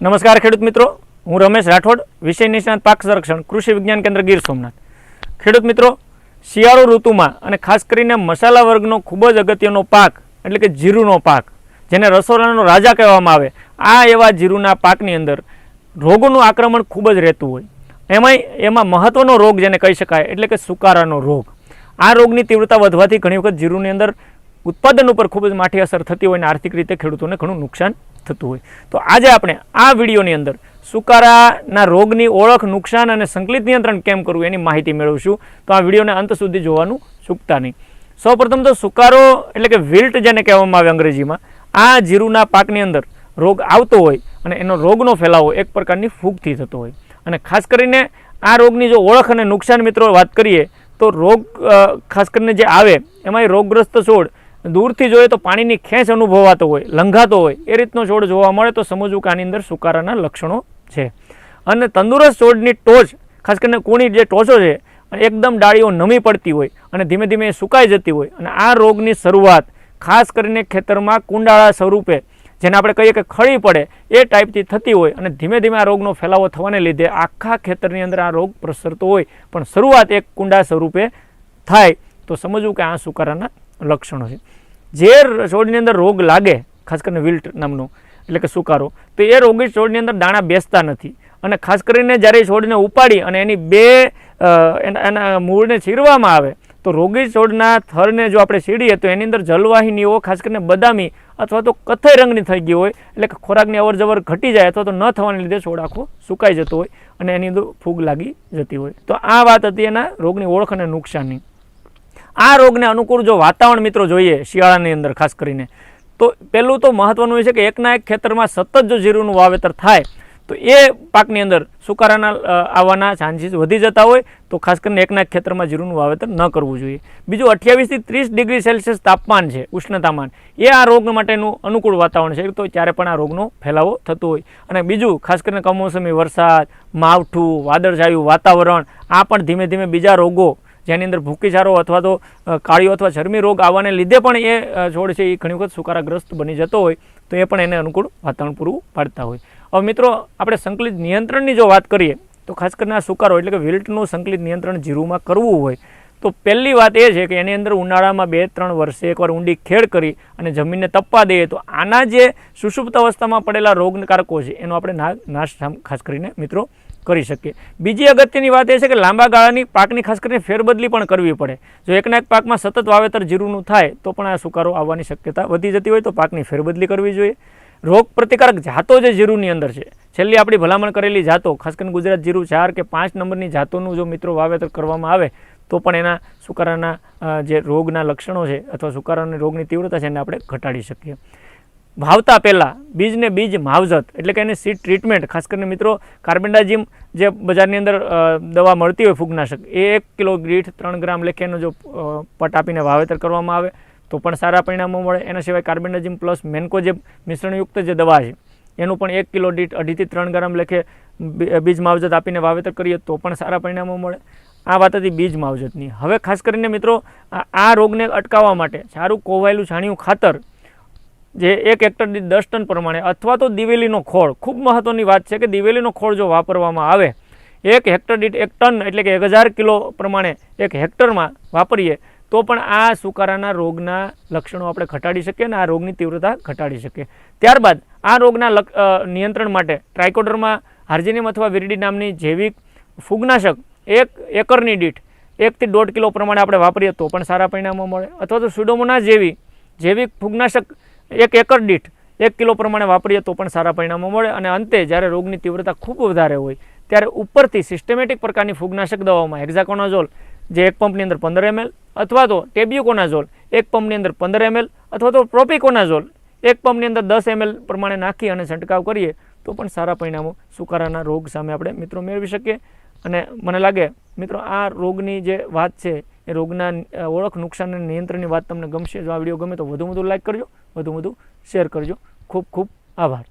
નમસ્કાર ખેડૂત મિત્રો. હું રમેશ રાઠોડ, વિષય નિષ્ણાત પાક સંરક્ષણ, કૃષિ વિજ્ઞાન કેન્દ્ર ગીર સોમનાથ. ખેડૂત મિત્રો, શિયાળુ ઋતુમાં અને ખાસ કરીને મસાલા વર્ગનો ખૂબ જ અગત્યનો પાક, એટલે કે જીરુનો પાક, જેને રસોડાનો રાજા કહેવામાં આવે, આ એવા જીરુના પાકની અંદર રોગોનું આક્રમણ ખૂબ જ રહેતું હોય. એમાંય એમાં મહત્ત્વનો રોગ જેને કહી શકાય, એટલે કે સુકારાનો રોગ. આ રોગની તીવ્રતા વધવાથી ઘણી વખત જીરુની અંદર ઉત્પાદન ઉપર ખૂબ જ માઠી અસર થતી હોય અને આર્થિક રીતે ખેડૂતોને ઘણું નુકસાન થતું હોય. તો આજે આપણે આ વિડીયોની અંદર સુકારાના રોગની ઓળખ, નુકસાન અને સંકલિત નિયંત્રણ કેમ કરવું એની માહિતી મેળવશું. તો આ વિડીયોને અંત સુધી જોવાનું ચૂકતા નહીં. સૌપ્રથમ તો સુકારો એટલે કે વિલ્ટ જેને કહેવામાં આવે અંગ્રેજીમાં, આ જીરુના પાકની અંદર રોગ આવતો હોય અને એનો રોગનો ફેલાવો એક પ્રકારની ફૂગથી થતો હોય. અને ખાસ કરીને આ રોગની જો ઓળખ અને નુકસાન મિત્રો વાત કરીએ, તો રોગ ખાસ કરીને જે આવે એમાં રોગગ્રસ્ત છોડ દૂરથી જોઈએ તો પાણીની ખેંચ અનુભવાતો હોય, લંઘાતો હોય, એ રીતનો છોડ જોવા મળે તો સમજવું કે આની અંદર સુકારાના લક્ષણો છે. અને તંદુરસ્ત છોડની ટોચ, ખાસ કરીને કૂણી જે ટોચો છે, એકદમ ડાળીઓ નમી પડતી હોય અને ધીમે ધીમે એ સુકાઈ જતી હોય અને આ રોગની શરૂઆત, ખાસ કરીને ખેતરમાં કુંડાળા સ્વરૂપે, જેને આપણે કહીએ કે ખળી પડે, એ ટાઈપથી થતી હોય અને ધીમે ધીમે આ રોગનો ફેલાવો થવાને લીધે આખા ખેતરની અંદર આ રોગ પ્રસરતો હોય. પણ શરૂઆત એક કુંડા સ્વરૂપે થાય તો સમજવું કે આ સુકારાના લક્ષણો છે. જે છોડની અંદર રોગ લાગે, ખાસ કરીને વિલ્ટ નામનો, એટલે કે સુકારો, તો એ રોગી છોડની અંદર દાણા બેસતા નથી. અને ખાસ કરીને જ્યારે છોડને ઉપાડી અને એની બે એના મૂળને ચીરવામાં આવે, તો રોગી છોડના થરને જો આપણે છીડીએ તો એની અંદર જલવાહિનીઓ, ખાસ કરીને બદામી અથવા તો કથ્થઈ રંગની થઈ ગઈ હોય, એટલે કે ખોરાકની અવર જવર ઘટી જાય અથવા તો ન થવાને લીધે છોડ આખો સુકાઈ જતો હોય અને એની અંદર ફૂગ લાગી જતી હોય. તો આ વાત હતી એના રોગની ઓળખ અને નુકસાનની. આ રોગને અનુકૂળ જો વાતાવરણ મિત્રો જોઈએ શિયાળાની અંદર, ખાસ કરીને, તો પહેલું તો મહત્વનું એ છે કે એકના એક ખેતરમાં સતત જો જીરુંનું વાવેતર થાય, તો એ પાકની અંદર સુકારાના આવવાના ચાન્સીસ વધી જતા હોય, તો ખાસ કરીને એકના એક ખેતરમાં જીરુંનું વાવેતર ન કરવું જોઈએ. બીજું અઠ્યાવીસથી ત્રીસ ડિગ્રી સેલ્સિયસ તાપમાન છે, ઉષ્ણતામાન. એ આ રોગ માટેનું અનુકૂળ વાતાવરણ છે તો ત્યારે પણ આ રોગનો ફેલાવો થતો હોય. અને બીજું, ખાસ કરીને કમોસમી વરસાદ, માવઠું, વાદળછાયું વાતાવરણ, આ પણ ધીમે ધીમે બીજા રોગો જેની અંદર ભૂકીઝારો અથવા તો કાળીઓ અથવા ચરમી રોગ આવવાને લીધે પણ એ છોડ છે એ ઘણી વખત સુકારાગ્રસ્ત બની જતો હોય, તો એ પણ એને અનુકૂળ વાતાવરણ પૂરું પાડતા હોય. હવે મિત્રો, આપણે સંકલિત નિયંત્રણની જો વાત કરીએ, તો ખાસ કરીને આ સુકારો એટલે કે વિલ્ટનું સંકલિત નિયંત્રણ જીરુમાં કરવું હોય, તો પહેલી વાત એ છે કે એની અંદર ઉનાળામાં બે ત્રણ વર્ષે એકવાર ઊંડી ખેડ કરી અને જમીનને તપવા દઈએ, તો આના જે સુષુપ્ત અવસ્થામાં પડેલા રોગકારકો છે, એનો આપણે નાશ ખાસ કરીને મિત્રો કરી શકીએ. બીજી અગત્યની વાત એ છે કે લાંબા ગાળાની પાકની ખાસ કરીને ફેરબદલી પણ કરવી પડે. જો એકના એક પાકમાં સતત વાવેતર જીરુંનું થાય, તો પણ આ સુકારો આવવાની શક્યતા વધી જતી હોય તો પાકની ફેરબદલી કરવી જોઈએ. રોગ પ્રતિકારક જાતો જે જીરુની અંદર છે, છેલ્લી આપણી ભલામણ કરેલી જાતો, ખાસ કરીને ગુજરાત જીરું ચાર કે પાંચ નંબરની જાતોનું જો મિત્રો વાવેતર કરવામાં આવે, તો પણ એના સુકારાના જે રોગના લક્ષણો છે અથવા સુકારાની રોગની તીવ્રતા છે એને આપણે ઘટાડી શકીએ. વાવતા પહેલાં બીજને બીજ માવજત, એટલે કે એની સીડ ટ્રીટમેન્ટ ખાસ કરીને મિત્રો કાર્બેન્ડાજીમ જે બજારની અંદર દવા મળતી હોય ફૂગનાશક, એ એક કિલો દીઠ ત્રણ ગ્રામ લેખેનો જો પટ આપીને વાવેતર કરવામાં આવે, તો પણ સારા પરિણામો મળે. એના સિવાય કાર્બેન્ડાજિમ પ્લસ મેન્કો જે મિશ્રણયુક્ત જે દવા છે, એનું પણ એક કિલો દીઠ અઢીથી ત્રણ ગ્રામ લેખે બીજ માવજત આપીને વાવેતર કરીએ, તો પણ સારા પરિણામો મળે. આ વાત હતી બીજ માવજતની. હવે ખાસ કરીને મિત્રો આ- રોગને અટકાવવા માટે સારું કોવાયેલું છાણિયું ખાતર જે એક હેક્ટર દીઠ દસ ટન પ્રમાણે, અથવા તો દિવેલીનો ખોળ. ખૂબ મહત્ત્વની વાત છે કે દિવેલીનો ખોળ જો વાપરવામાં આવે, એક હેક્ટર દીઠ એક ટન એટલે કે એક હજાર કિલો પ્રમાણે એક હેક્ટરમાં વાપરીએ, તો પણ આ સુકારાના રોગના લક્ષણો આપણે ઘટાડી શકીએ અને આ રોગની તીવ્રતા ઘટાડી શકીએ. ત્યારબાદ આ રોગના નિયંત્રણ માટે ટ્રાયકોડરમાં હાર્જેનિયમ અથવા વિરડી નામની જૈવિક ફૂગનાશક એક એકરની દીઠ એકથી દોઢ કિલો પ્રમાણે આપણે વાપરીએ તો પણ સારા પરિણામો મળે. અથવા તો સુડોમોના જેવી જૈવિક ફૂગનાશક એક એકર દીઠ એક કિલો પ્રમાણે વાપરીએ તો પણ સારા પરિણામો મળે અને અંતે જ્યારે રોગની તીવ્રતા ખૂબ વધારે હોય ત્યારે ઉપરથી સિસ્ટમેટિક પ્રકારની ફૂગનાશક દવાઓમાં હેક્ઝાકોનાઝોલ જે એક પંપની અંદર પંદર એમએલ અથવા તો ટેબ્યુકોનાઝોલ એક પંપની અંદર પંદર એમએલ અથવા તો પ્રોપિકોનાઝોલ એક પંપની અંદર દસ એમએલ પ્રમાણે નાખી અને છંટકાવ કરીએ તો પણ સારા પરિણામો સુકારાના રોગ સામે આપણે મિત્રો મેળવી શકીએ. અને મને લાગે, મિત્રો, આ રોગની જે વાત છે, એ રોગના ઓળખ નુકસાન અને નિયંત્રણની વાત તમને ગમશે. જો આ વીડિયો ગમે તો વધુ વધુ લાઈક કરજો. વધુ વધુ શેર કરજો. ખૂબ ખૂબ આભાર.